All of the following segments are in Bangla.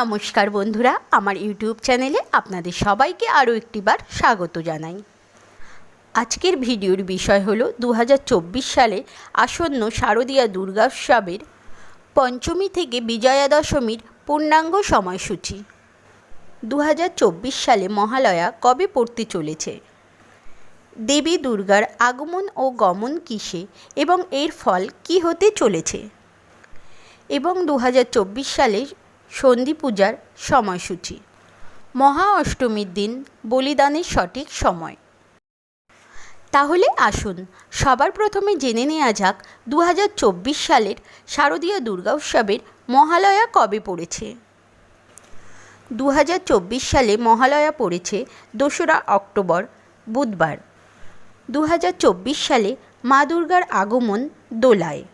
নমস্কার বন্ধুরা, আমার ইউটিউব চ্যানেলে আপনাদের সবাইকে আরও একটিবার স্বাগত জানাই। আজকের ভিডিওর বিষয় হলো দু সালে আসন্ন শারদীয়া দুর্গোৎসবের পঞ্চমী থেকে বিজয়া দশমীর পূর্ণাঙ্গ সময়সূচি। দু হাজার চব্বিশ সালে মহালয়া কবে পড়তে চলেছে? দেবী দুর্গার আগমন ও গমন কিসে এবং এর ফল কী হতে চলেছে? এবং দু হাজার চব্বিশ সালে সন্ধি পূজার সময়সূচি। মহা অষ্টমীর দিন বলিদানের সঠিক সময়। তাহলে আসুন, সবার প্রথমে জেনে নেওয়া যাক দু হাজার চব্বিশ সালের শারদীয় দুর্গা উৎসবের মহালয়া কবে পড়েছে। দু হাজার চব্বিশ সালে মহালয়া পড়েছে দোসরা অক্টোবর, বুধবার। দু হাজার চব্বিশ সালে মা দুর্গার আগমন দোলায়।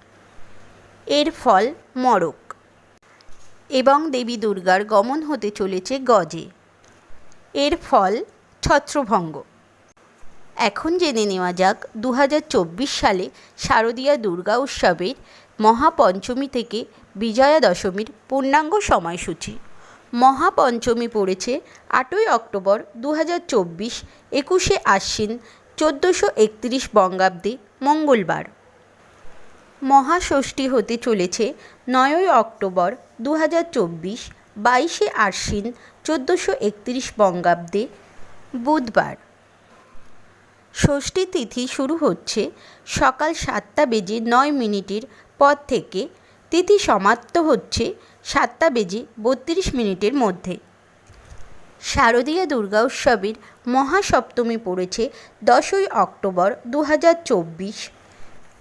এর ফল মরক। এবং দেবী দুর্গার গমন হতে চলেছে গজে। এর ফল ছত্রভঙ্গ। এখন জেনে নেওয়া যাক দু হাজার চব্বিশ সালে শারদীয়া দুর্গা উৎসবের মহাপঞ্চমী থেকে বিজয়া দশমীর পূর্ণাঙ্গ সময়সূচি। মহাপঞ্চমী পড়েছে আটই অক্টোবর দু হাজার চব্বিশ একুশে আশ্বিন চোদ্দোশো একত্রিশ বঙ্গাব্দে মঙ্গলবার। মহাষষ্ঠী হতে চলেছে নয়ই অক্টোবর দু হাজার চব্বিশ, বাইশে আশ্বিন চোদ্দোশো একত্রিশ বঙ্গাব্দে বুধবার। ষষ্ঠী তিথি শুরু হচ্ছে সকাল সাতটা বেজে নয় মিনিটের পর থেকে। তিথি সমাপ্ত হচ্ছে সাতটা বেজে বত্রিশ মিনিটের মধ্যে। শারদীয়া দুর্গা উৎসবের মহাসপ্তমী পড়েছে দশই অক্টোবর দু হাজার চব্বিশ।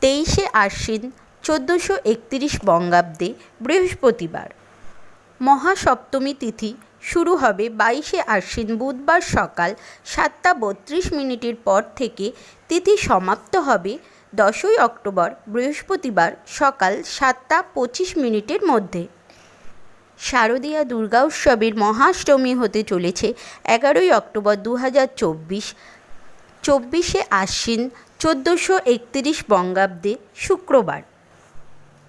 তেইশে আশ্বিন চোদ্দোশো একত্রিশ বঙ্গাব্দে বৃহস্পতিবার। মহাসপ্তমী তিথি শুরু হবে বাইশে আশ্বিন বুধবার সকাল সাতটা বত্রিশ মিনিটের পর থেকে। তিথি সমাপ্ত হবে দশই অক্টোবর বৃহস্পতিবার সকাল সাতটা পঁচিশ মিনিটের মধ্যে। শারদীয়া দুর্গা উৎসবের মহাষ্টমী হতে চলেছে এগারোই অক্টোবর দু হাজার চব্বিশ। চব্বিশে আশ্বিন চোদ্দোশো একত্রিশ বঙ্গাব্দে শুক্রবার।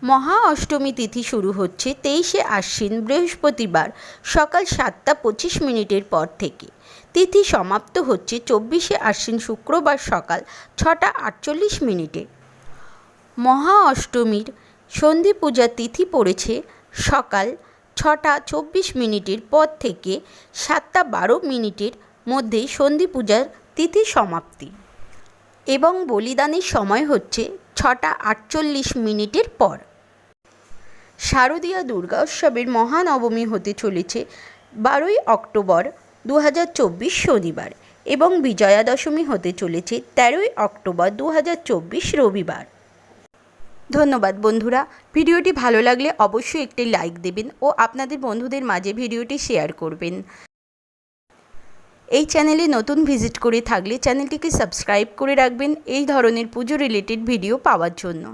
মহা অষ্টমী তিথি শুরু হচ্ছে তেইশে আশ্বিন বৃহস্পতিবার সকাল সাতটা পঁচিশ মিনিটের পর থেকে। তিথি সমাপ্ত হচ্ছে চব্বিশে আশ্বিন শুক্রবার সকাল ছটা আটচল্লিশ মিনিটে। মহা অষ্টমীর সন্ধি পূজার তিথি পড়েছে সকাল ছটা চব্বিশ মিনিটের পর থেকে সাতটা বারো মিনিটের মধ্যে সন্ধি পূজার তিথি সমাপ্তি। এবং বলিদানের সময় হচ্ছে ছটা আটচল্লিশ মিনিটের পর। শারদীয়া দুর্গা উৎসবের মহানবমী হতে চলেছে বারোই অক্টোবর দু হাজার চব্বিশ শনিবার এবং বিজয়া দশমী হতে চলেছে তেরোই অক্টোবর দু হাজার চব্বিশ রবিবার। ধন্যবাদ বন্ধুরা। ভিডিওটি ভালো লাগলে অবশ্যই একটি লাইক দেবেন ও আপনাদের বন্ধুদের মাঝে ভিডিওটি শেয়ার করবেন। এই চ্যানেলে নতুন ভিজিট করে থাকলে চ্যানেলটিকে সাবস্ক্রাইব করে রাখবেন এই ধরনের পুজো রিলেটেড ভিডিও পাওয়ার জন্য।